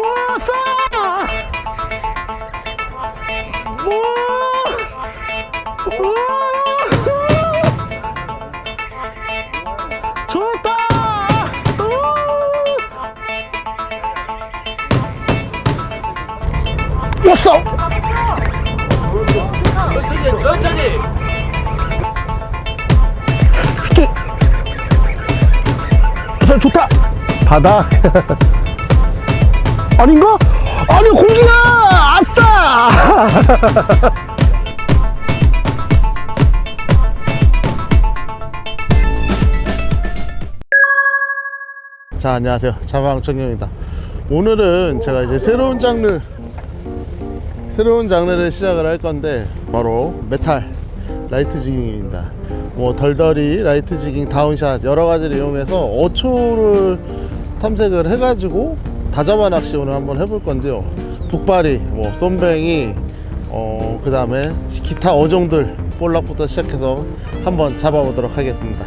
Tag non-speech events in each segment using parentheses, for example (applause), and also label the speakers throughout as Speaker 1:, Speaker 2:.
Speaker 1: 왔어! 좋다! 왔어!
Speaker 2: 천천히 천천히
Speaker 1: 잘 좋다! 바닥. (laughs) 아닌가? 아니, 공기가! 아싸! (laughs) 자, 안녕하세요. 자방청경입니다. 오늘은 제가 이제 새로운 장르, 새로운 장르를 시작을 할 건데, 바로 메탈 라이트 지깅입니다. 뭐, 덜덜이 라이트 지깅, 다운샷, 여러 가지를 이용해서 어초를 탐색을 해가지고 다잡아 낚시 오늘 한번 해볼 건데요. 북발이, 뭐, 쏨뱅이, 어, 그 다음에 기타 어종들 볼락부터 시작해서 한번 잡아보도록 하겠습니다.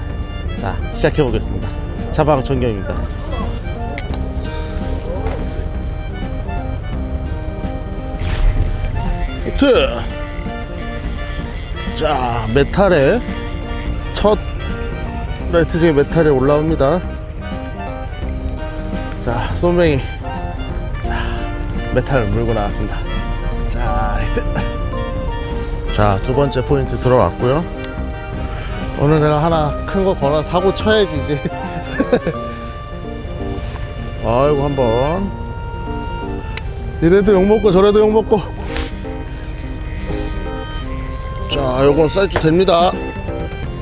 Speaker 1: 자, 시작해 보겠습니다. 자방 전경입니다. 히트! 자, 메탈에 첫 라이트 중에 메탈에 올라옵니다. 자, 쏨뱅이. 자, 메탈을 물고 나왔습니다. 자, 히트! 자, 두 번째 포인트 들어왔고요. 오늘 내가 하나 큰 거 걸어 사고 쳐야지, 이제. (laughs) 아이고, 한번. 이래도 욕먹고 저래도 욕먹고. 자, 요건 사이즈 됩니다.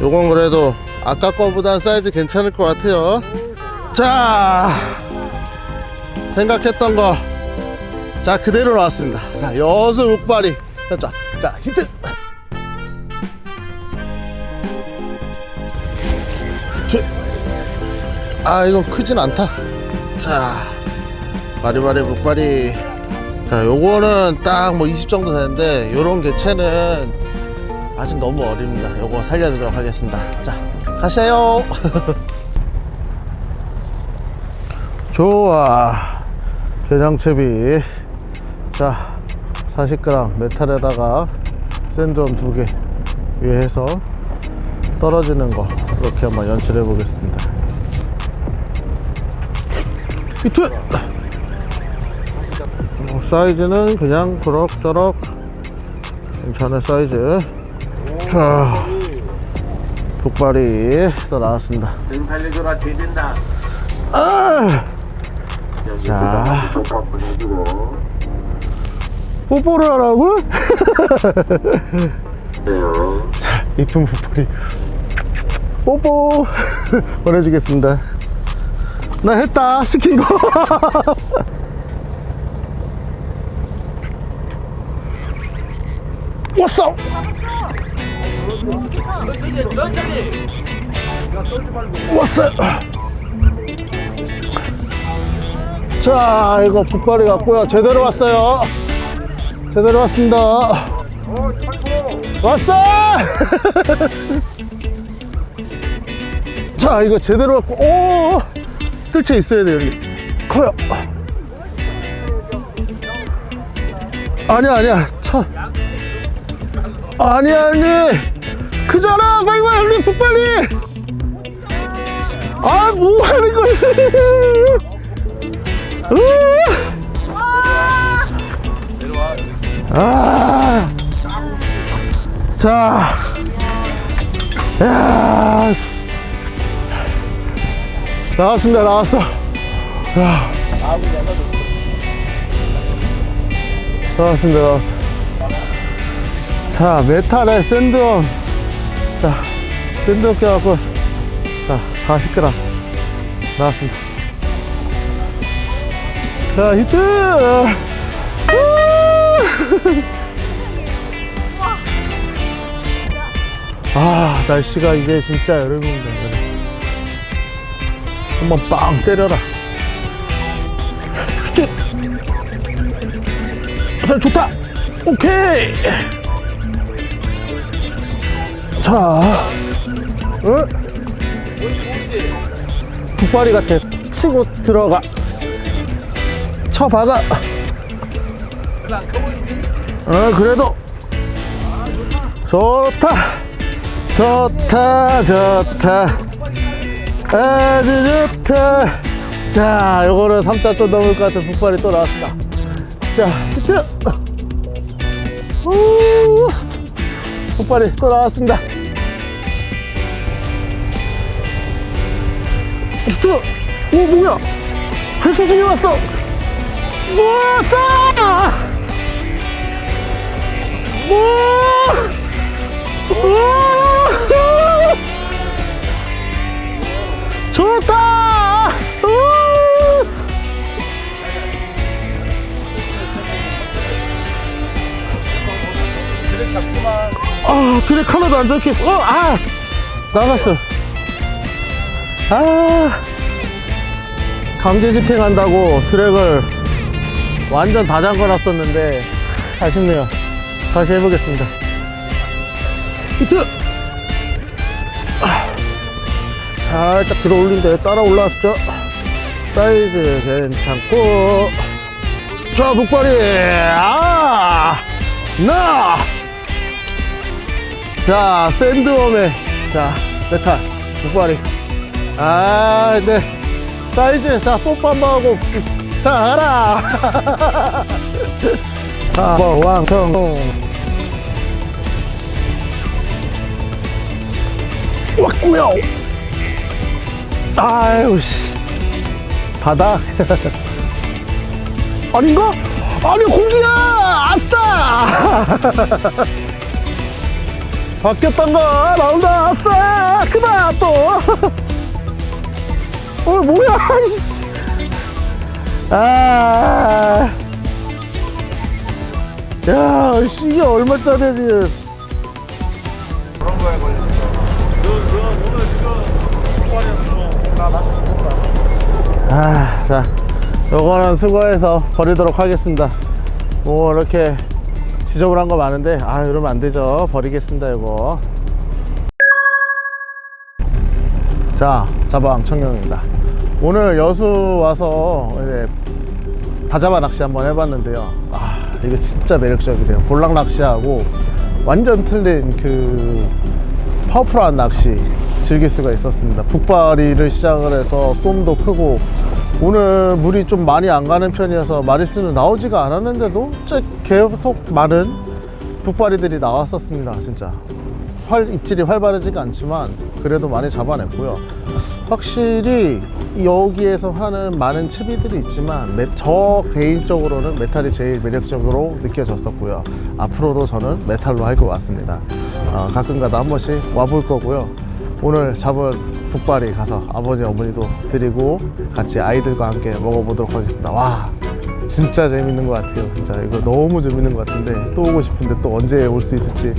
Speaker 1: 요건 그래도 아까 거보다 사이즈 괜찮을 것 같아요. 자, 생각했던 거. 자, 그대로 나왔습니다. 자, 여수 육발이. 자, 자, 히트! 히- 아, 이건 크진 않다. 자, 마리마리 북발이. 자, 요거는 딱 뭐 20 정도 되는데, 요런 개체는 아직 너무 어립니다. 요거 살려드리도록 하겠습니다. 자, 가세요. (laughs) 좋아. 게장채비. 자, 40g 메탈에다가 샌드원 두 개 위에 해서 떨어지는 거 이렇게 한번 연출해 보겠습니다. 히트! 어, 사이즈는 그냥 그럭저럭 괜찮은 사이즈. 자, 북발이 또 나왔습니다.
Speaker 2: 등 살려줘라 뒤진다
Speaker 1: 아! 자, 뽀뽀를 하라고? 이쁜 뽀뽀리. 뽀뽀! (laughs) 보내주겠습니다. 나 했다, 시킨 거. (laughs) 왔어! 왔어요. 자, 이거 북발이 갔고요. 제대로 왔어요. 제대로 왔습니다. 왔어! (laughs) 자, 이거 제대로 왔고, 오! 뜰채 있어야 돼, 여기. 커요. 아니야, 아니야. 차. 아니, 아니. 크잖아! 빨리 와, 형님, 북발이! 아, 뭐 하는?
Speaker 2: 내려와 (laughs)
Speaker 1: 아, 자, 야, 나왔습니다, 나왔어. 야, 나왔습니다, 나왔어. 자, 메탈에 샌드원. 자, 샌드원 껴갖고, 자, 40g 나왔습니다. 자, 히트! 아 날씨가 이제 진짜 여름입니다 여름. 한번 빵 때려라. 자 좋다. 오케이. 자 어? 북발이 같아. 치고 들어가. 쳐박아 어 그래도 좋다. 좋다 좋다. 아주 좋다. 자 요거는 3자 좀 넘을 것 같은 북발이 또 나왔습니다. 자 북발이 또 나왔습니다. 오 뭐야? 회수 중에 왔어. 우와 좋다! 아 드랙 하나도 안 잡혔어. 어, 아! 나갔어. 아! 강제 집행한다고 드랙을 완전 다 잠궈 놨었는데 아쉽네요 다시 해보겠습니다. 히트! 아, 살짝 들어 올린데 따라 올라왔죠? 사이즈 괜찮고. 자 북발이. 아! 나! 자 샌드웜에 자 메탈. 북발이. 아 네. 사이즈. 자 뽀뽀 한번 하고. 자 가라 (laughs) 자 왕성. 왔구요. 아유 씨. 바닥 (laughs) 아닌가? 아니 공기야! 아싸! (laughs) 바뀌었던가 나온다. 아싸! 크다 또. (laughs) 어 뭐야 씨. 아. 야, 씨, 이게 얼마짜리야, 지금.
Speaker 2: 그런 거에 걸렸어.
Speaker 1: 아, 자, 요거는 수거해서 버리도록 하겠습니다. 뭐, 이렇게 지저분한 거 많은데, 아, 이러면 안 되죠. 버리겠습니다, 요거. 자, 자방 청룡입니다. 오늘 여수 와서 이제 다자바 낚시 한번 해봤는데요. 아, 이거 진짜 매력적이래요. 볼락 낚시하고 완전 틀린 그 파워풀한 낚시 즐길 수가 있었습니다. 북바리를 시작을 해서 쏨도 크고 오늘 물이 좀 많이 안 가는 편이어서 마리수는 나오지가 않았는데도 계속 많은 북바리들이 나왔었습니다. 진짜 활 입질이 활발하지가 않지만 그래도 많이 잡아냈고요. 확실히 여기에서 하는 많은 채비들이 있지만 메- 저 개인적으로는 메탈이 제일 매력적으로 느껴졌었고요. 앞으로도 저는 메탈로 할 것 같습니다. 어, 가끔가다 한 번씩 와볼 거고요. 오늘 잡은 북발이 가서 아버지 어머니도 드리고 같이 아이들과 함께 먹어보도록 하겠습니다. 와 진짜 재밌는 것 같아요. 진짜 이거 너무 재밌는 것 같은데 또 오고 싶은데 또 언제 올 수 있을지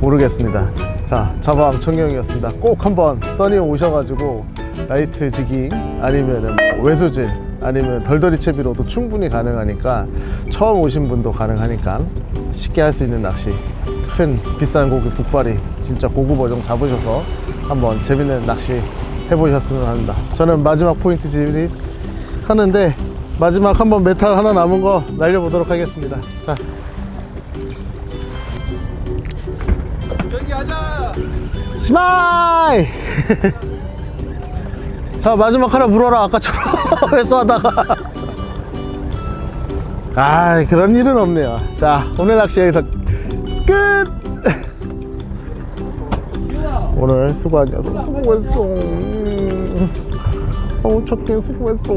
Speaker 1: 모르겠습니다. 자, 자방 청경이었습니다. 꼭 한번 써니 오셔가지고 라이트 지깅 아니면은 뭐 외수질 아니면 덜덜이 채비로도 충분히 가능하니까 처음 오신 분도 가능하니까 쉽게 할 수 있는 낚시 큰 비싼 고기 북발이 진짜 고급 어종 잡으셔서 한번 재밌는 낚시 해보셨으면 합니다. 저는 마지막 포인트 질이 하는데 마지막 한번 메탈 하나 남은 거 날려보도록 하겠습니다. 자,
Speaker 2: 저기 하자.
Speaker 1: 스마일! (laughs) 자, 마지막 하나 물어라. 아까처럼 (laughs) 회수하다가. 아, 그런 일은 없네요. 자, 오늘 낚시 여기서 끝! 오늘 수고하셨어. 수고했어. 어우, 첫끼 수고했어.